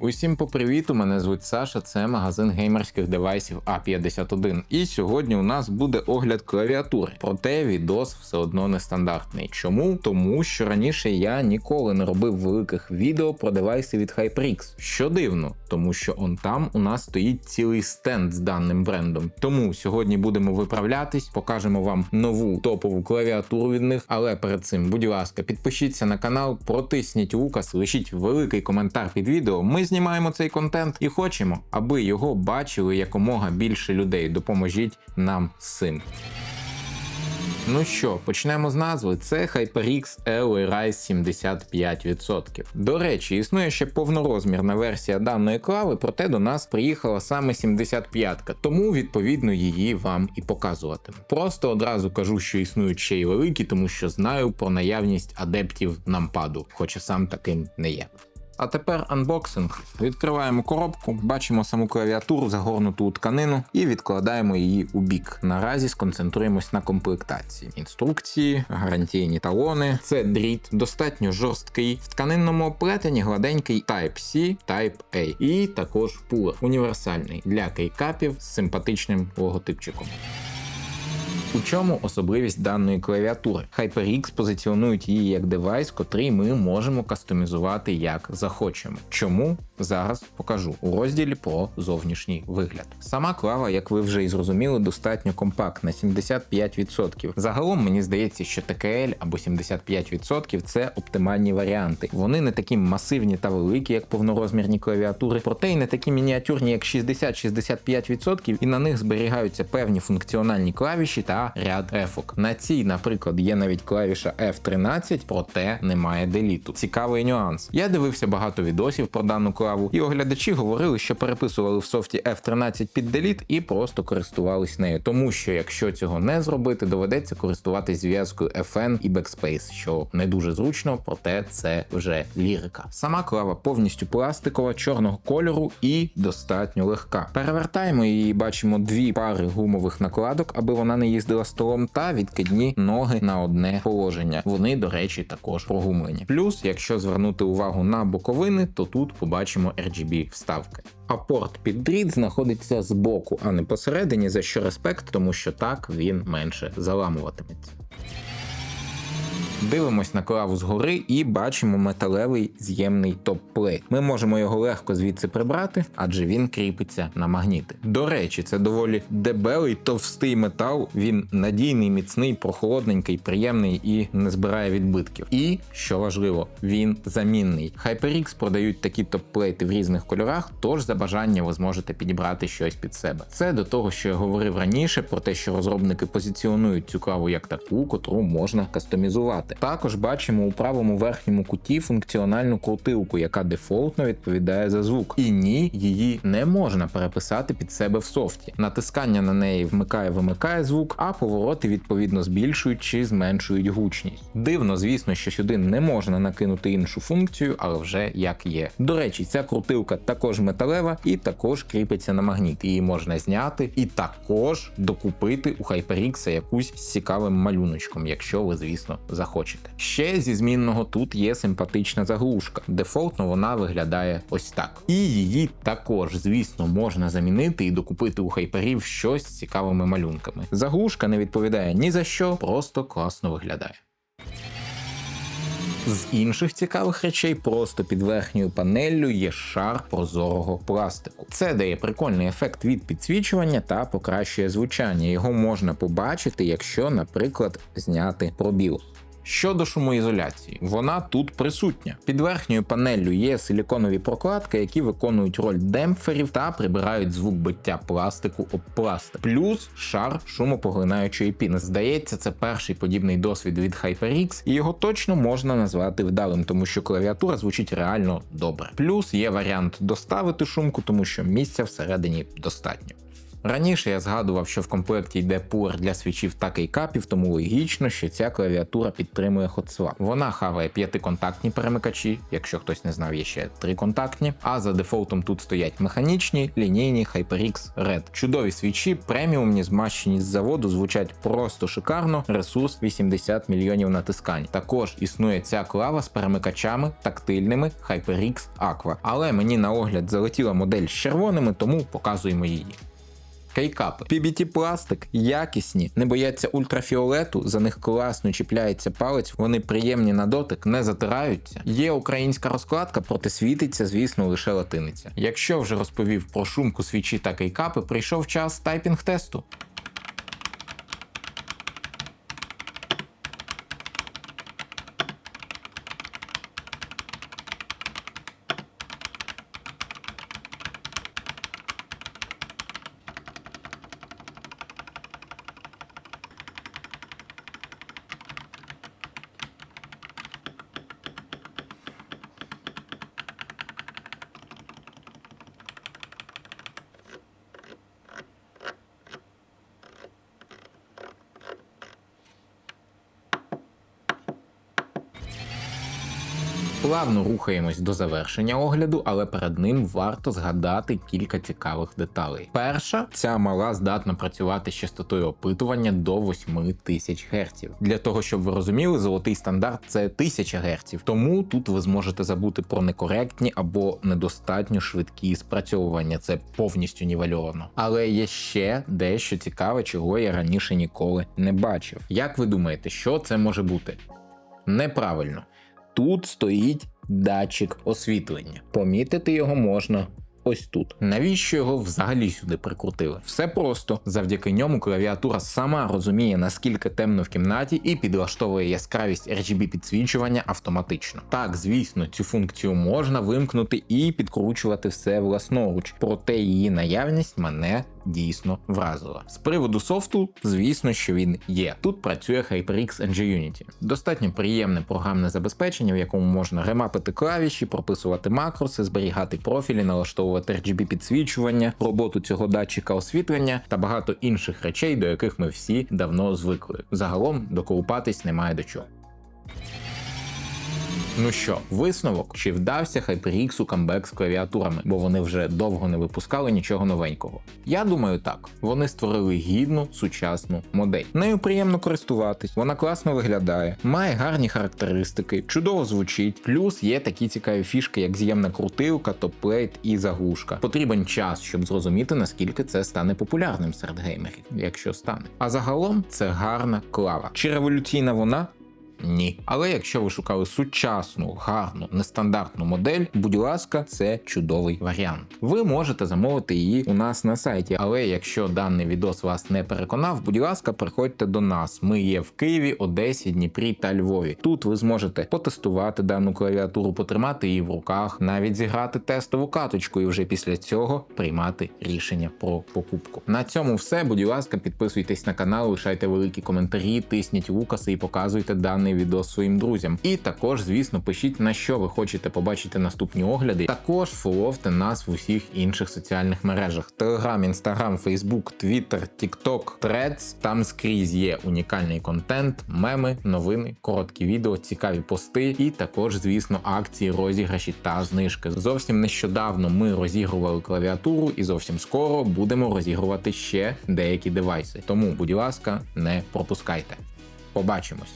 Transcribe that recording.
Усім по привіту, мене звуть Саша, це магазин геймерських девайсів А51. І сьогодні у нас буде огляд клавіатури. Проте відос все одно нестандартний. Чому? Тому що раніше я ніколи не робив великих відео про девайси від HyperX. Що дивно, тому що он там у нас стоїть цілий стенд з даним брендом. Тому сьогодні будемо виправлятись, покажемо вам нову топову клавіатуру від них. Але перед цим, будь ласка, підпишіться на канал, протисніть указ, лишіть великий коментар під відео. Ми знімаємо цей контент і хочемо, аби його бачили якомога більше людей. Допоможіть нам з цим. Ну що, почнемо з назви. Це HyperX Rise 75%. До речі, існує ще повнорозмірна версія даної клави, проте до нас приїхала саме 75-ка, тому відповідно її вам і показуватиму. Просто одразу кажу, що існують ще й великі, тому що знаю про наявність адептів нампаду, хоча сам таким не є. А тепер анбоксинг. Відкриваємо коробку, бачимо саму клавіатуру, загорнуту у тканину, і відкладаємо її у бік. Наразі сконцентруємось на комплектації. Інструкції, гарантійні талони. Це дріт, достатньо жорсткий. В тканинному оплетенні гладенький Type-C, Type-A. І також пулер універсальний для кейкапів з симпатичним логотипчиком. У чому особливість даної клавіатури? HyperX позиціонують її як девайс, котрий ми можемо кастомізувати як захочемо. Чому? Зараз покажу у розділі про зовнішній вигляд. Сама клава, як ви вже і зрозуміли, достатньо компактна 75%. Загалом мені здається, що TKL або 75% це оптимальні варіанти. Вони не такі масивні та великі, як повнорозмірні клавіатури, проте й не такі мініатюрні, як 60-65%, і на них зберігаються певні функціональні клавіші та ряд ефок. На цій, наприклад, є навіть клавіша F13, проте немає деліту. Цікавий нюанс. Я дивився багато відосів про дану клаву, і оглядачі говорили, що переписували в софті F13 під деліт і просто користувались нею. Тому що якщо цього не зробити, доведеться користуватись зв'язкою FN і Backspace, що не дуже зручно, проте це вже лірика. Сама клава повністю пластикова, чорного кольору і достатньо легка. Перевертаємо її, бачимо дві пари гумових накладок, аби вона не їздила столом, та відкидні ноги на одне положення. Вони, до речі, також прогумлені. Плюс, якщо звернути увагу на боковини, то тут побачимо RGB вставки. А порт під дріт знаходиться збоку, а не посередині, за що респект, тому що так він менше заламуватиметься. Дивимось на клаву згори і бачимо металевий з'ємний топ-плейт. Ми можемо його легко звідси прибрати, адже він кріпиться на магніти. До речі, це доволі дебелий товстий метал. Він надійний, міцний, прохолодненький, приємний і не збирає відбитків. І що важливо, він замінний. HyperX продають такі топ-плейти в різних кольорах, тож за бажання ви зможете підібрати щось під себе. Це до того, що я говорив раніше, про те, що розробники позиціонують цю клаву як таку, котру можна кастомізувати. Також бачимо у правому верхньому куті функціональну крутилку, яка дефолтно відповідає за звук. І ні, її не можна переписати під себе в софті. Натискання на неї вмикає-вимикає звук, а повороти відповідно збільшують чи зменшують гучність. Дивно, звісно, що сюди не можна накинути іншу функцію, але вже як є. До речі, ця крутилка також металева і також кріпиться на магніт. Її можна зняти і також докупити у HyperX якусь з цікавим малюночком, якщо ви, звісно, захочете. Ще зі змінного тут є симпатична заглушка. Дефолтно вона виглядає ось так. І її також, звісно, можна замінити і докупити у хайперів щось з цікавими малюнками. Заглушка не відповідає ні за що, просто класно виглядає. З інших цікавих речей просто під верхньою панеллю є шар прозорого пластику. Це дає прикольний ефект від підсвічування та покращує звучання. Його можна побачити, якщо, наприклад, зняти пробіл. Щодо шумоізоляції, вона тут присутня. Під верхньою панеллю є силіконові прокладки, які виконують роль демпферів та прибирають звук биття пластику об пластик. Плюс шар шумопоглинаючої піни. Здається, це перший подібний досвід від HyperX, і його точно можна назвати вдалим, тому що клавіатура звучить реально добре. Плюс є варіант доставити шумку, тому що місця всередині достатньо. Раніше я згадував, що в комплекті йде пуер для свічів та кейкапів, тому логічно, що ця клавіатура підтримує HotSwap. Вона хаває п'ятиконтактні перемикачі, якщо хтось не знав, є ще триконтактні. А за дефолтом тут стоять механічні, лінійні HyperX Red. Чудові свічі, преміумні, змащені з заводу, звучать просто шикарно. Ресурс 80 мільйонів натискань. Також існує ця клава з перемикачами тактильними HyperX Aqua. Але мені на огляд залетіла модель з червоними, тому показуємо її. Кейкапи. PBT пластик, якісні, не бояться ультрафіолету, за них класно чіпляється палець, вони приємні на дотик, не затираються. Є українська розкладка, проте світиться, звісно, лише латиниця. Якщо вже розповів про шумку свічі та кейкапи, прийшов час тайпінг тесту. Плавно рухаємось до завершення огляду, але перед ним варто згадати кілька цікавих деталей. Перша, ця мала здатна працювати з частотою опитування до 8000 Гц. Для того, щоб ви розуміли, золотий стандарт це 1000 Гц, тому тут ви зможете забути про некоректні або недостатньо швидкі спрацьовування. Це повністю нівельовано. Але є ще дещо цікаве, чого я раніше ніколи не бачив. Як ви думаєте, що це може бути? Неправильно. Тут стоїть датчик освітлення. Помітити його можна. Ось тут. Навіщо його взагалі сюди прикрутили? Все просто завдяки ньому клавіатура сама розуміє наскільки темно в кімнаті і підлаштовує яскравість RGB підсвічування автоматично. Так, звісно, цю функцію можна вимкнути і підкручувати все власноруч, проте її наявність мене дійсно вразила. З приводу софту, звісно, що він є. Тут працює HyperX NG-Unity. Достатньо приємне програмне забезпечення, в якому можна ремапити клавіші, прописувати макроси, зберігати профілі, налаштовувати RGB підсвічування, роботу цього датчика освітлення та багато інших речей, до яких ми всі давно звикли. Загалом доколупатись немає до чого. Ну що, висновок? Чи вдався HyperX у камбек з клавіатурами, бо вони вже довго не випускали нічого новенького? Я думаю, так. Вони створили гідну сучасну модель. Нею приємно користуватись, вона класно виглядає, має гарні характеристики, чудово звучить. Плюс є такі цікаві фішки, як з'ємна крутилка, топплейт і заглушка. Потрібен час, щоб зрозуміти, наскільки це стане популярним серед геймерів, якщо стане. А загалом це гарна клава. Чи революційна вона? Ні. Але якщо ви шукали сучасну, гарну, нестандартну модель, будь ласка, це чудовий варіант. Ви можете замовити її у нас на сайті, але якщо даний відос вас не переконав, будь ласка, приходьте до нас. Ми є в Києві, Одесі, Дніпрі та Львові. Тут ви зможете потестувати дану клавіатуру, потримати її в руках, навіть зіграти тестову каточку і вже після цього приймати рішення про покупку. На цьому все. Будь ласка, підписуйтесь на канал, лишайте великі коментарі, тисніть лукаси і показуйте даний відео своїм друзям. І також, звісно, пишіть на що ви хочете побачити наступні огляди. Також фоловте нас в усіх інших соціальних мережах: Telegram, Instagram, Facebook, Twitter, TikTok, Threads. Там скрізь є унікальний контент, меми, новини, короткі відео, цікаві пости, і також, звісно, акції, розіграші та знижки. Зовсім нещодавно ми розігрували клавіатуру, і зовсім скоро будемо розігрувати ще деякі девайси. Тому, будь ласка, не пропускайте. Побачимось.